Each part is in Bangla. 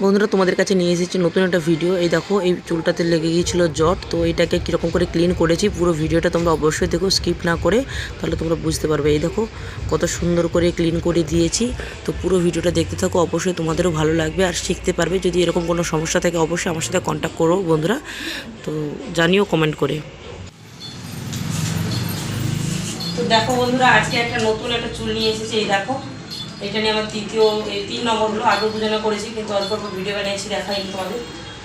বন্ধুরা, তোমাদের কাছে নিয়ে এসেছি নতুন একটা ভিডিও এই দেখো, এই চুলটাতে লেগে গিয়েছিল জট, তো এটাকে কীরকম করে ক্লিন করেছি। পুরো ভিডিওটা তোমরা অবশ্যই দেখো স্কিপ না করে, তাহলে তোমরা বুঝতে পারবে। এই দেখো, কত সুন্দর করে ক্লিন করে দিয়েছি। তো পুরো ভিডিওটা দেখতে থাকো, অবশ্যই তোমাদেরও ভালো লাগবে। আর শিখতে পারবে, যদি এরকম কোনো সমস্যা থাকে, অবশ্যই আমার সাথে কন্ট্যাক্ট করো বন্ধুরা। তো জানিও কমেন্ট করে। তো দেখো বন্ধুরা, আজকে একটা নতুন একটা চুল নিয়ে এসেছি, এই দেখো। এটা নিয়ে আমার তৃতীয়, এই তিন নম্বর হলো, আগেও দুজনে করেছি, কিন্তু অল্প অল্প ভিডিও বানিয়েছি, দেখাইনি তোমাদের।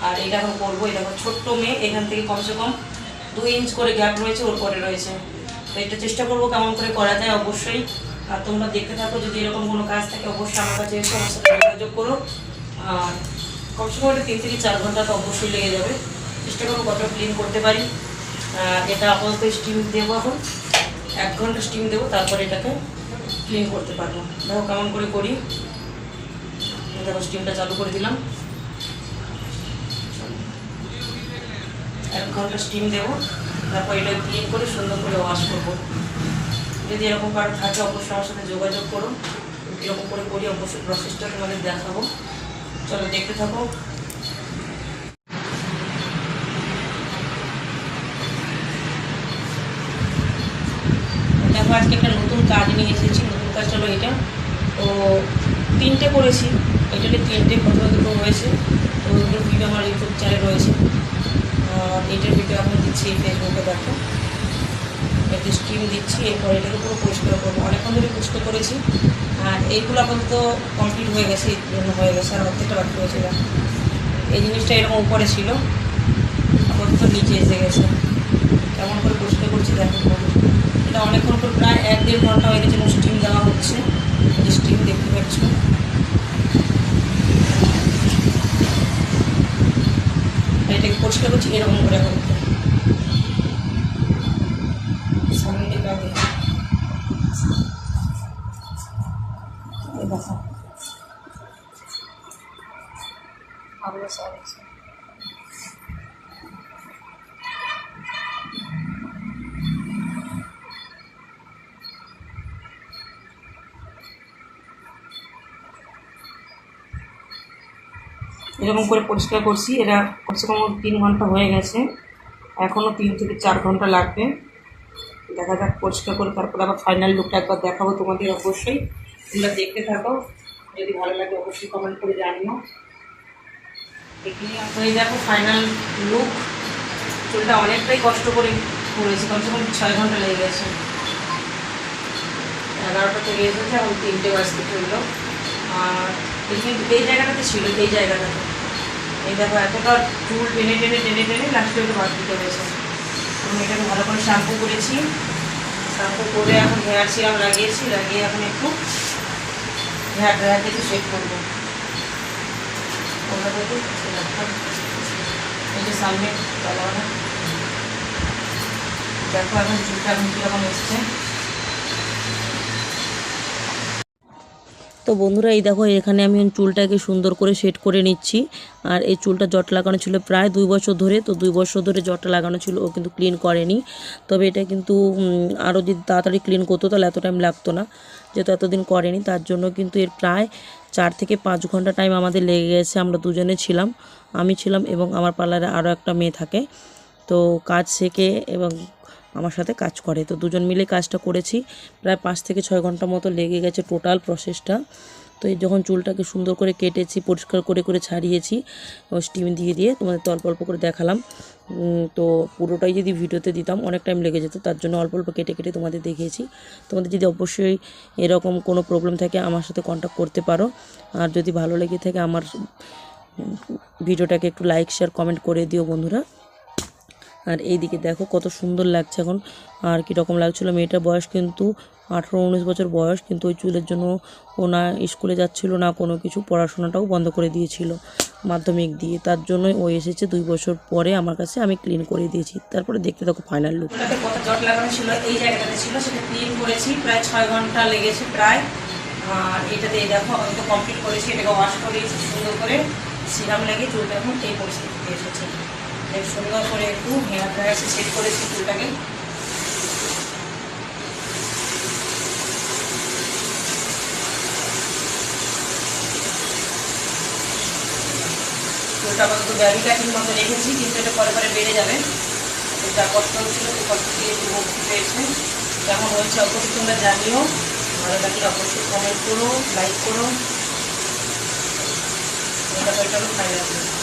আর এটা এখন করব এই দেখো ছোট্ট মেয়ে, এখান থেকে কমসে কম দুই ইঞ্চ করে গ্যাপ রয়েছে, ওর পরে রয়েছে। তো এটা চেষ্টা করব কেমন করে করা যায়, অবশ্যই। আর তোমরা দেখতে থাকো, যদি এরকম কোনো কাজ থাকে, অবশ্যই আমার কাছে এসে আমার সাথে যোগাযোগ করো। আর কমসে কম এটা তিন থেকে চার ঘণ্টা তো অবশ্যই লেগে যাবে। চেষ্টা করব কতটা ক্লিন করতে পারি। এটা আপাতত স্টিম দেবো এখন। এক ঘণ্টা স্টিম দেবো, তারপরে এটাকে ক্লিন করতে পারব। দেখো কেমন করে করি। দেখো স্টিমটা চালু করে দিলাম। এক ঘণ্টা স্টিম দেবো, তারপর এটা ক্লিন করে সুন্দর করে ওয়াশ করব। যদি এরকম কারও থাকে, অবশ্যই আমার সাথে যোগাযোগ করো। কীরকম করে করি, অবশ্যই প্রসেসটা তোমাদের দেখাবো। চলো দেখতে থাকো। দেখো, আজকে একটা নতুন কাজ নিয়ে এসেছি, নতুন কাজ হলো এটা। তো তিনটে করেছি এটাতে তিনটে ফটো দুটো রয়েছে তো ওইগুলো ভিডিও আমার ইউটিউব চ্যানেল রয়েছে। এটার ভিডিও এখন দিচ্ছি ফেসবুকে দেখো। একটু স্টিম দিচ্ছি, এরপর এটাকে পুরো পরিষ্কার করব। অনেকক্ষণ ধরে পরিষ্কার করেছি। আর এইগুলো আপাতত কমপ্লিট হয়ে গেছে, এই জন্য হয়ে গেছে। আর অর্ধেকটা বাকি দেখো। এই জিনিসটা এরকম উপরে ছিল। আপাতত নিচে এসে গেছে। কেমন করে পরিষ্কার করছি, দেখো বন্ধু। এটা অনেকক্ষণ করে প্রায় এক দেড় ঘণ্টা হয়ে গেছে স্টিম দেওয়া হচ্ছে। স্টিম দেখতে পাচ্ছ। এটাকে পরিষ্কার করছি, এরকম করে এখন সামনে এরকম করে পরিষ্কার করছি। এরা কমসে কম তিন ঘণ্টা হয়ে গেছে। এখনও তিন থেকে চার ঘণ্টা লাগবে। দেখা যাক, পরিষ্কার করে তারপর আবার ফাইনাল লুকটা একবার দেখাবো তোমাদের অবশ্যই। তোমরা দেখতে থাকো। যদি ভালো লাগে অবশ্যই কমেন্ট করে জানিও। এখানে হয়ে দেখো ফাইনাল লুক চুলটা অনেকটাই কষ্ট করে করেছি কমসে কম ছয় ঘণ্টা লেগে গেছে। এগারোটা থেকে এসেছে, এখন তিনটে বাজতে চলল। আর এই জায়গাটাতে ছিল, এই জায়গাটাতে। এই দেখো, এতটা চুল টেনে টেনে টেনে টেনে লাস্টে একটু বাদ দিতে হয়েছে আমি এটাকে ভালো করে শ্যাম্পু করেছি। শ্যাম্পু করে এখন হেয়ার সিরাম লাগিয়েছি, লাগিয়ে এখন একটু হেয়ার ড্রায়ার থেকে শেক করব। ওটা দেখো, এই যে দেখো এখন চুলটা এখন কীরকম এসছে। তো বন্ধুরা, এই দেখো, এখানে আমি চুলটাকে সুন্দর করে সেট করে নিচ্ছি। আর এই চুলটা জট লাগানো ছিল প্রায় দুই বছর ধরে, তো দুই বছর ধরে জটটা লাগানো ছিল, ও কিন্তু ক্লিন করেনি। তবে এটা কিন্তু আরও যদি তাড়াতাড়ি ক্লিন করতো, তাহলে এত টাইম লাগতো না। যেহেতু এতদিন করেনি, তার জন্য কিন্তু এর প্রায় চার থেকে পাঁচ ঘণ্টা টাইম আমাদের লেগে গেছে, আমরা দুজনে ছিলাম। আমি ছিলাম এবং আমার পার্লারে আরও একটা মেয়ে থাকে। তো কাজ শেখে এবং আমার সাথে কাজ করে। তো দুজন মিলে কাজটা করেছি। প্রায় পাঁচ থেকে ছয় ঘণ্টা মতো লেগে গেছে টোটাল প্রসেসটা তো এই যখন চুলটাকে সুন্দর করে কেটেছি, পরিষ্কার করে করে ছাড়িয়েছি স্টিম দিয়ে দিয়ে তোমাদের তো অল্প অল্প করে দেখালাম। তো পুরোটাই যদি ভিডিওতে দিতাম, অনেক টাইম লেগে যেত, তার জন্য অল্প অল্প কেটে কেটে তোমাদের দেখিয়েছি। তোমাদের যদি অবশ্যই এরকম কোনো প্রবলেম থাকে, আমার সাথে কন্ট্যাক্ট করতে পারো। আর যদি ভালো লেগে থাকে, আমার ভিডিওটাকে একটু লাইক শেয়ার কমেন্ট করে দিও বন্ধুরা। আর এইদিকে দেখো কত সুন্দর লাগছে এখন। আর কীরকম লাগছিল, মেয়েটার বয়স কিন্তু আঠেরো উনিশ বছর বয়স, কিন্তু ওই চুলের জন্য ও না স্কুলে যাচ্ছিল না, কোনো কিছু পড়াশোনাটাও বন্ধ করে দিয়েছিল মাধ্যমিক দিয়ে। তার জন্যই ও এসেছে দুই বছর পরে আমার কাছে আমি ক্লিন করে দিয়েছি। তারপরে দেখতে দেখো ফাইনাল লুক জট লাগানো ছিল, এই জায়গাটাতে ছিল, সেটা ক্লিন করেছি, প্রায় ছয় ঘণ্টা লেগেছে প্রায়। আর এটাতে এই দেখো, আমি তো কমপ্লিট করেছি, এটাকে ওয়াশ করিয়েছি সুন্দর করে। সিরাম লাগিয়ে চুলটা এখন এই পরিস্থিতিতে এসেছে। এই সুন্দর করে একটু হেয়ার ড্রায়ার সেট করেছি চুলটাকে চুলটা আপাতত ব্যাবি কাটিং মতো রেখেছি, কিন্তু এটা পরে পরে বেড়ে যাবে। তো যা কষ্ট হচ্ছিল সেই কষ্ট দিয়ে একটু মুক্তি পেয়েছে কেমন হয়েছে অবশ্যই তোমরা জানিও। ভালো লাগলে অবশ্যই কমেন্ট করো লাইক করো। এটা ফাইনাল